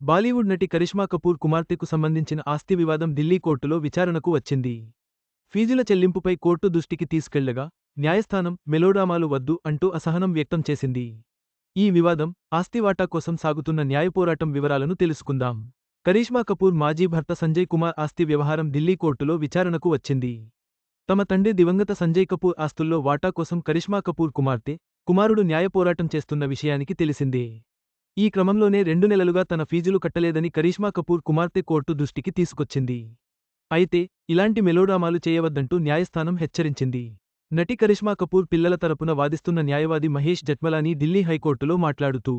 బాలీవుడ్ నటి కరిష్మా కపూర్ కుమార్తెకు సంబంధించిన ఆస్తి వివాదం ఢిల్లీ కోర్టులో విచారణకు వచ్చింది. ఫీజుల చెల్లింపుపై కోర్టు దృష్టికి తీసుకెళ్ళగా న్యాయస్థానం మెలోడ్రామాలు వద్దు అంటూ అసహనం వ్యక్తం చేసింది. ఈ వివాదం ఆస్తి వాటా కోసం సాగుతున్న న్యాయపోరాటం వివరాలను తెలుసుకుందాం. కరీష్మా కపూర్ మాజీ భర్త సంజయ్ కుమార్ ఆస్తి వ్యవహారం ఢిల్లీ కోర్టులో విచారణకు వచ్చింది. తమ తండ్రి దివంగత సంజయ్ కపూర్ ఆస్తుల్లో వాటా కోసం కరిష్మా కపూర్ కుమార్తె కుమారుడు న్యాయపోరాటం చేస్తున్న విషయానికి తెలిసిందే. ఈ క్రమంలోనే రెండు నెలలుగా తన ఫీజులు కట్టలేదని కరీష్మా కపూర్ కుమార్తె కోర్టు దృష్టికి తీసుకొచ్చింది. అయితే ఇలాంటి మెలోడ్రామాలు చేయవద్దంటూ న్యాయస్థానం హెచ్చరించింది. నటి కరిష్మా కపూర్ పిల్లల తరపున వాదిస్తున్న న్యాయవాది మహేష్ జట్మలానీ ఢిల్లీ హైకోర్టులో మాట్లాడుతూ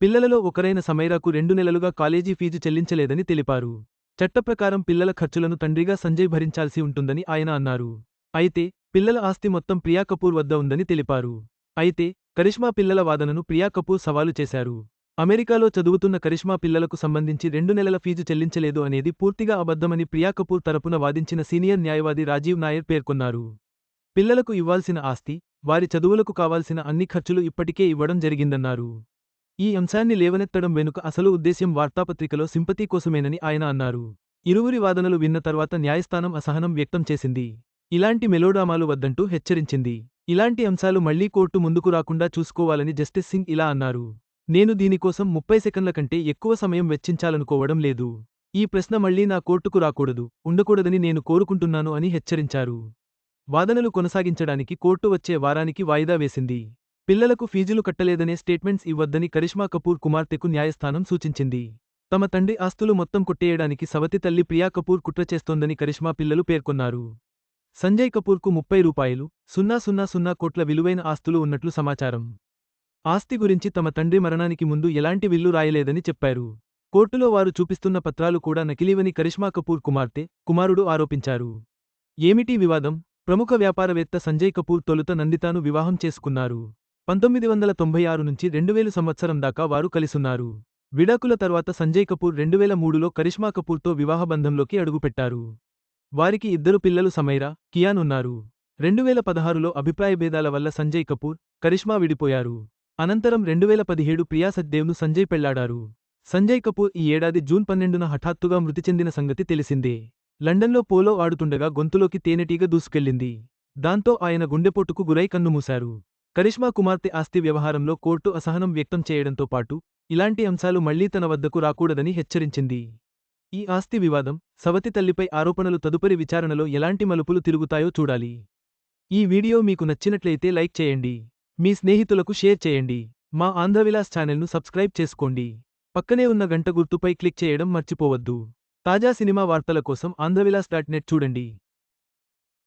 పిల్లలలో ఒకరైన సమైరాకు రెండు నెలలుగా కాలేజీ ఫీజు చెల్లించలేదని తెలిపారు. చట్టప్రకారం పిల్లల ఖర్చులను తండ్రిగా సంజయ్ భరించాల్సి ఉంటుందని ఆయన అన్నారు. అయితే పిల్లల ఆస్తి మొత్తం ప్రియా కపూర్ వద్ద ఉందని తెలిపారు. అయితే కరిష్మా పిల్లల వాదనను ప్రియా కపూర్ సవాలు చేశారు. అమెరికాలో చదువుతున్న కరిష్మా పిల్లలకు సంబంధించి రెండు నెలల ఫీజు చెల్లించలేదు అనేది పూర్తిగా అబద్ధమని ప్రియా కపూర్ తరపున వాదించిన సీనియర్ న్యాయవాది రాజీవ్ నాయర్ పేర్కొన్నారు. పిల్లలకు ఇవ్వాల్సిన ఆస్తి వారి చదువులకు కావాల్సిన అన్ని ఖర్చులు ఇప్పటికే ఇవ్వడం జరిగిందన్నారు. ఈ అంశాన్ని లేవనెత్తడం వెనుక అసలు ఉద్దేశ్యం వార్తాపత్రికలో సింపతి కోసమేనని ఆయన అన్నారు. ఇరువురి వాదనలు విన్న తర్వాత న్యాయస్థానం అసహనం వ్యక్తం చేసింది. ఇలాంటి మెలోడ్రామాలు వద్దంటూ హెచ్చరించింది. ఇలాంటి అంశాలు మళ్ళీ కోర్టు ముందుకు రాకుండా చూసుకోవాలని జస్టిస్ సింగ్ ఇలా అన్నారు. నేను దీనికోసం ముప్పై సెకండ్ల కంటే ఎక్కువ సమయం వెచ్చించాలనుకోవడం లేదు. ఈ ప్రశ్న మళ్ళీ నా కోర్టుకు రాకూడదు ఉండకూడదని నేను కోరుకుంటున్నాను అని హెచ్చరించారు. వాదనలు కొనసాగించడానికి కోర్టు వచ్చే వారానికి వాయిదా వేసింది. పిల్లలకు ఫీజులు కట్టలేదనే స్టేట్మెంట్స్ ఇవ్వద్దని కరిష్మా కపూర్ కుమార్తెకు న్యాయస్థానం సూచించింది. తమ తండ్రి ఆస్తులు మొత్తం కొట్టేయడానికి సవతి తల్లి ప్రియా కపూర్ కుట్ర చేస్తోందని కరిష్మా పిల్లలు పేర్కొన్నారు. సంజయ్ కపూర్కు ముప్పై రూపాయలు సున్నా సున్నా సున్నా కోట్ల విలువైన ఆస్తులు ఉన్నట్లు సమాచారం. ఆస్తి గురించి తమ తండ్రి మరణానికి ముందు ఎలాంటి విల్లు రాయలేదని చెప్పారు. కోర్టులో వారు చూపిస్తున్న పత్రాలు కూడా నకిలీవని కరిష్మా కపూర్ కుమార్తె కుమారుడు ఆరోపించారు. ఏమిటీ వివాదం? ప్రముఖ వ్యాపారవేత్త సంజయ్ కపూర్ తొలుత నందితాను వివాహం చేసుకున్నారు. పంతొమ్మిది వందల తొంభై ఆరు నుంచి రెండువేలు సంవత్సరం దాకా వారు కలిసున్నారు. విడాకుల తర్వాత సంజయ్ కపూర్ రెండువేల మూడులో కరిష్మా కపూర్తో వివాహబంధంలోకి అడుగుపెట్టారు. వారికి ఇద్దరు పిల్లలు సమైరా కియాన్ ఉన్నారు. రెండువేల పదహారులో అభిప్రాయభేదాల వల్ల సంజయ్ కపూర్ కరిష్మా విడిపోయారు. అనంతరం రెండువేల పదిహేడు ప్రియా సచ్దేవ్ను సంజయ్ పెళ్ళాడారు. సంజయ్ కపూర్ ఈ ఏడాది జూన్ పన్నెండున హఠాత్తుగా మృతి చెందిన సంగతి తెలిసిందే. లండన్లో పోలో ఆడుతుండగా గొంతులోకి తేనెటీగ దూసుకెళ్ళింది దాంతో ఆయన గుండెపోటుకు గురై కన్నుమూశారు. కరిష్మా కుమార్తె ఆస్తి వ్యవహారంలో కోర్టు అసహనం వ్యక్తం చేయడంతో పాటు ఇలాంటి అంశాలు మళ్ళీ తన వద్దకు రాకూడదని హెచ్చరించింది. ఈ ఆస్తి వివాదం సవతి తల్లిపై ఆరోపణలు తదుపరి విచారణలో ఎలాంటి మలుపులు తిరుగుతాయో చూడాలి. ఈ వీడియో మీకు నచ్చినట్లయితే లైక్ చేయండి. మీ స్నేహితులకు షేర్ చేయండి. మా ఆంధ్రవిలాస్ ఛానల్ను సబ్స్క్రైబ్ చేసుకోండి. పక్కనే ఉన్న గంట గుర్తుపై క్లిక్ చేయడం మర్చిపోవద్దు. తాజా సినిమా వార్తల కోసం ఆంధ్రవిలాస్ డాట్ నెట్ చూడండి.